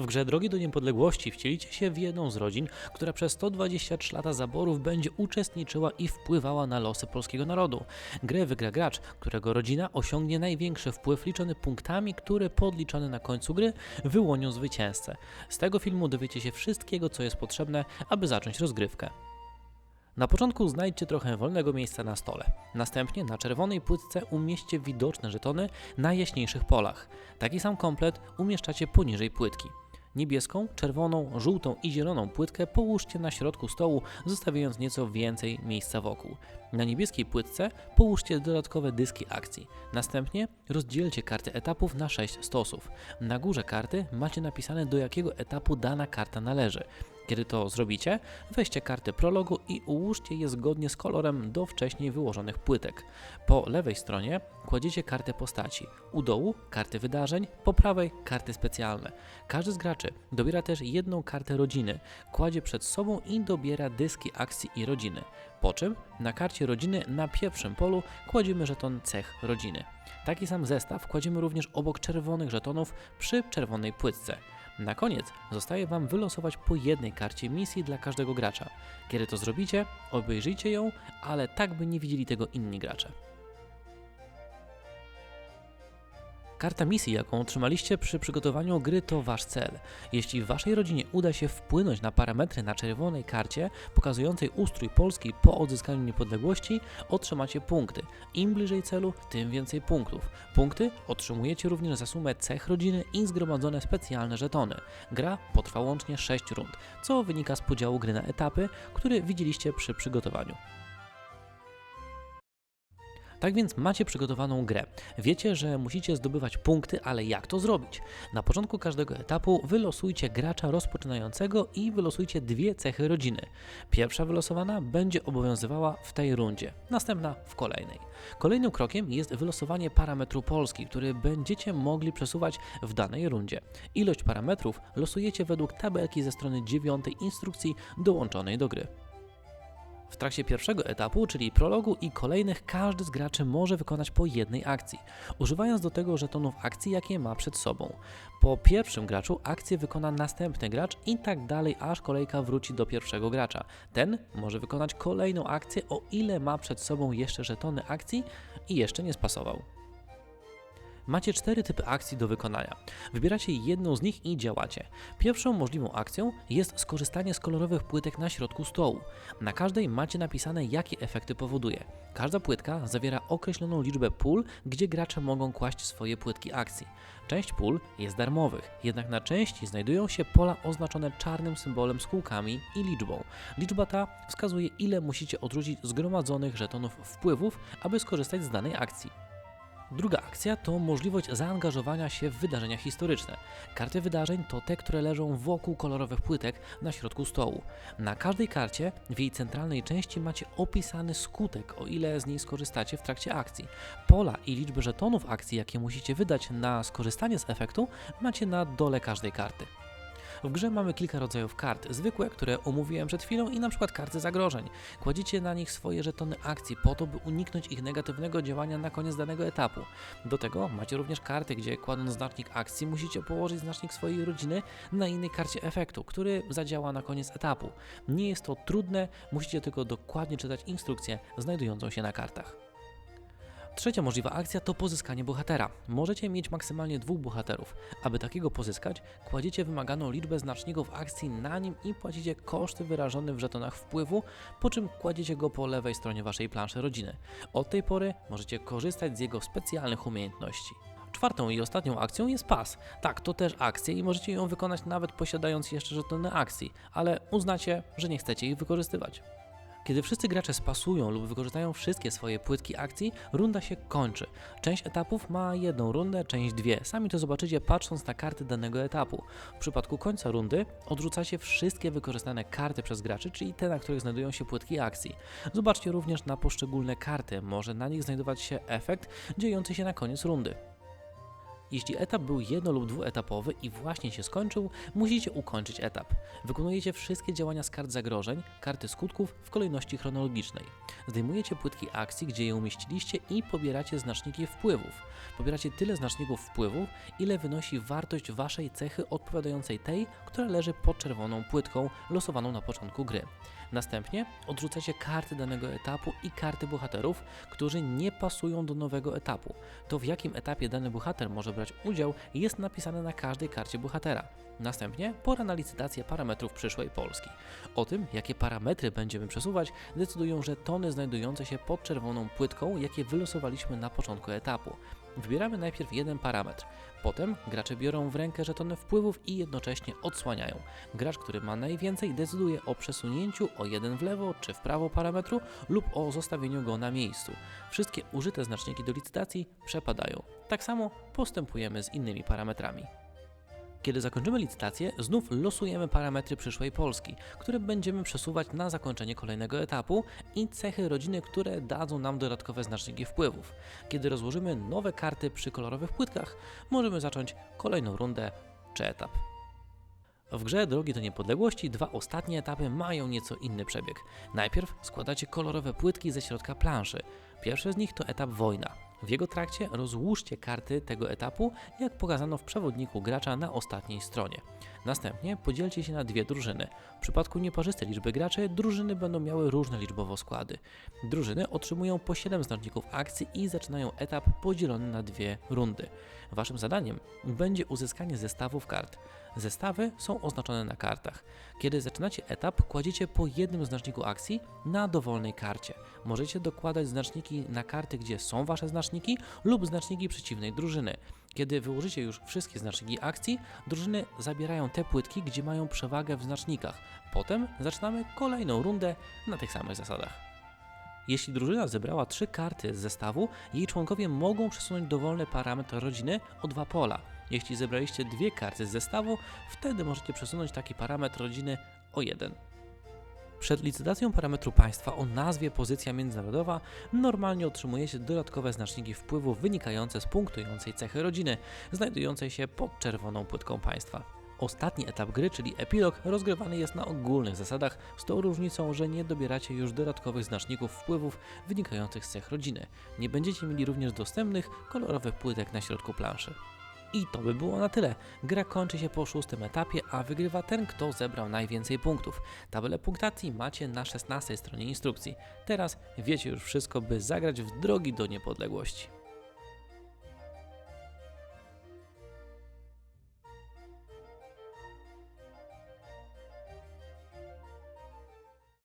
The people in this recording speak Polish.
W grze Drogi do Niepodległości wcielicie się w jedną z rodzin, która przez 123 lata zaborów będzie uczestniczyła i wpływała na losy polskiego narodu. Grę wygra gracz, którego rodzina osiągnie największy wpływ liczony punktami, które podliczone na końcu gry wyłonią zwycięzcę. Z tego filmu dowiecie się wszystkiego, co jest potrzebne, aby zacząć rozgrywkę. Na początku znajdźcie trochę wolnego miejsca na stole. Następnie na czerwonej płytce umieśćcie widoczne żetony na jaśniejszych polach. Taki sam komplet umieszczacie poniżej płytki. Niebieską, czerwoną, żółtą i zieloną płytkę połóżcie na środku stołu, zostawiając nieco więcej miejsca wokół. Na niebieskiej płytce połóżcie dodatkowe dyski akcji. Następnie rozdzielcie karty etapów na 6 stosów. Na górze karty macie napisane do jakiego etapu dana karta należy. Kiedy to zrobicie, weźcie karty prologu i ułóżcie je zgodnie z kolorem do wcześniej wyłożonych płytek. Po lewej stronie kładziecie kartę postaci, u dołu karty wydarzeń, po prawej karty specjalne. Każdy z graczy dobiera też jedną kartę rodziny, kładzie przed sobą i dobiera dyski akcji i rodziny. Po czym na karcie rodziny na pierwszym polu kładziemy żeton cech rodziny. Taki sam zestaw kładziemy również obok czerwonych żetonów przy czerwonej płytce. Na koniec zostaje Wam wylosować po jednej karcie misji dla każdego gracza. Kiedy to zrobicie, obejrzyjcie ją, ale tak by nie widzieli tego inni gracze. Karta misji, jaką otrzymaliście przy przygotowaniu gry, to Wasz cel. Jeśli Waszej rodzinie uda się wpłynąć na parametry na czerwonej karcie pokazującej ustrój Polski po odzyskaniu niepodległości, otrzymacie punkty. Im bliżej celu, tym więcej punktów. Punkty otrzymujecie również za sumę cech rodziny i zgromadzone specjalne żetony. Gra potrwa łącznie 6 rund, co wynika z podziału gry na etapy, który widzieliście przy przygotowaniu. Tak więc macie przygotowaną grę. Wiecie, że musicie zdobywać punkty, ale jak to zrobić? Na początku każdego etapu wylosujcie gracza rozpoczynającego i wylosujcie dwie cechy rodziny. Pierwsza wylosowana będzie obowiązywała w tej rundzie, następna w kolejnej. Kolejnym krokiem jest wylosowanie parametru Polski, który będziecie mogli przesuwać w danej rundzie. Ilość parametrów losujecie według tabelki ze strony 9 instrukcji dołączonej do gry. W trakcie pierwszego etapu, czyli prologu i kolejnych, każdy z graczy może wykonać po jednej akcji, używając do tego żetonów akcji, jakie ma przed sobą. Po pierwszym graczu akcję wykona następny gracz i tak dalej, aż kolejka wróci do pierwszego gracza. Ten może wykonać kolejną akcję, o ile ma przed sobą jeszcze żetony akcji i jeszcze nie spasował. Macie cztery typy akcji do wykonania. Wybieracie jedną z nich i działacie. Pierwszą możliwą akcją jest skorzystanie z kolorowych płytek na środku stołu. Na każdej macie napisane, jakie efekty powoduje. Każda płytka zawiera określoną liczbę pól, gdzie gracze mogą kłaść swoje płytki akcji. Część pól jest darmowych, jednak na części znajdują się pola oznaczone czarnym symbolem z kółkami i liczbą. Liczba ta wskazuje, ile musicie odrzucić zgromadzonych żetonów wpływów, aby skorzystać z danej akcji. Druga akcja to możliwość zaangażowania się w wydarzenia historyczne. Karty wydarzeń to te, które leżą wokół kolorowych płytek na środku stołu. Na każdej karcie w jej centralnej części macie opisany skutek, o ile z niej skorzystacie w trakcie akcji. Pola i liczby żetonów akcji, jakie musicie wydać na skorzystanie z efektu, macie na dole każdej karty. W grze mamy kilka rodzajów kart. Zwykłe, które omówiłem przed chwilą i na przykład karty zagrożeń. Kładziecie na nich swoje żetony akcji po to, by uniknąć ich negatywnego działania na koniec danego etapu. Do tego macie również karty, gdzie kładąc znacznik akcji musicie położyć znacznik swojej rodziny na innej karcie efektu, który zadziała na koniec etapu. Nie jest to trudne, musicie tylko dokładnie czytać instrukcję znajdującą się na kartach. Trzecia możliwa akcja to pozyskanie bohatera. Możecie mieć maksymalnie dwóch bohaterów. Aby takiego pozyskać, kładziecie wymaganą liczbę znaczników akcji na nim i płacicie koszty wyrażone w żetonach wpływu, po czym kładziecie go po lewej stronie waszej planszy rodziny. Od tej pory możecie korzystać z jego specjalnych umiejętności. Czwartą i ostatnią akcją jest pas. Tak, to też akcja i możecie ją wykonać nawet posiadając jeszcze żetony akcji, ale uznacie, że nie chcecie ich wykorzystywać. Kiedy wszyscy gracze spasują lub wykorzystają wszystkie swoje płytki akcji, runda się kończy. Część etapów ma jedną rundę, część dwie. Sami to zobaczycie patrząc na karty danego etapu. W przypadku końca rundy odrzucacie wszystkie wykorzystane karty przez graczy, czyli te, na których znajdują się płytki akcji. Zobaczcie również na poszczególne karty, może na nich znajdować się efekt dziejący się na koniec rundy. Jeśli etap był jedno- lub dwuetapowy i właśnie się skończył, musicie ukończyć etap. Wykonujecie wszystkie działania z kart zagrożeń, karty skutków w kolejności chronologicznej. Zdejmujecie płytki akcji, gdzie je umieściliście i pobieracie znaczniki wpływów. Pobieracie tyle znaczników wpływów, ile wynosi wartość waszej cechy odpowiadającej tej, która leży pod czerwoną płytką losowaną na początku gry. Następnie odrzucacie karty danego etapu i karty bohaterów, którzy nie pasują do nowego etapu. To w jakim etapie dany bohater może brać udział jest napisane na każdej karcie bohatera. Następnie pora na licytację parametrów przyszłej Polski. O tym, jakie parametry będziemy przesuwać, decydują żetony znajdujące się pod czerwoną płytką, jakie wylosowaliśmy na początku etapu. Wybieramy najpierw jeden parametr. Potem gracze biorą w rękę żetony wpływów i jednocześnie odsłaniają. Gracz, który ma najwięcej, decyduje o przesunięciu o jeden w lewo czy w prawo parametru lub o zostawieniu go na miejscu. Wszystkie użyte znaczniki do licytacji przepadają. Tak samo postępujemy z innymi parametrami. Kiedy zakończymy licytację, znów losujemy parametry przyszłej Polski, które będziemy przesuwać na zakończenie kolejnego etapu i cechy rodziny, które dadzą nam dodatkowe znaczniki wpływów. Kiedy rozłożymy nowe karty przy kolorowych płytkach, możemy zacząć kolejną rundę czy etap. W grze Drogi do Niepodległości dwa ostatnie etapy mają nieco inny przebieg. Najpierw składacie kolorowe płytki ze środka planszy. Pierwszy z nich to etap wojna. W jego trakcie rozłóżcie karty tego etapu, jak pokazano w przewodniku gracza na ostatniej stronie. Następnie podzielcie się na dwie drużyny. W przypadku nieparzystej liczby graczy, drużyny będą miały różne liczbowo składy. Drużyny otrzymują po 7 znaczników akcji i zaczynają etap podzielony na dwie rundy. Waszym zadaniem będzie uzyskanie zestawów kart. Zestawy są oznaczone na kartach. Kiedy zaczynacie etap, kładziecie po jednym znaczniku akcji na dowolnej karcie. Możecie dokładać znaczniki na karty, gdzie są wasze znaczniki, lub znaczniki przeciwnej drużyny. Kiedy wyłożycie już wszystkie znaczniki akcji, drużyny zabierają te płytki, gdzie mają przewagę w znacznikach. Potem zaczynamy kolejną rundę na tych samych zasadach. Jeśli drużyna zebrała trzy karty z zestawu, jej członkowie mogą przesunąć dowolny parametr rodziny o dwa pola. Jeśli zebraliście dwie karty z zestawu, wtedy możecie przesunąć taki parametr rodziny o jeden. Przed licytacją parametru państwa o nazwie pozycja międzynarodowa normalnie otrzymujecie dodatkowe znaczniki wpływu wynikające z punktującej cechy rodziny, znajdującej się pod czerwoną płytką państwa. Ostatni etap gry, czyli epilog, rozgrywany jest na ogólnych zasadach, z tą różnicą, że nie dobieracie już dodatkowych znaczników wpływów wynikających z cech rodziny. Nie będziecie mieli również dostępnych kolorowych płytek na środku planszy. I to by było na tyle. Gra kończy się po szóstym etapie, a wygrywa ten, kto zebrał najwięcej punktów. Tabelę punktacji macie na 16 stronie instrukcji. Teraz wiecie już wszystko, by zagrać w drogi do niepodległości.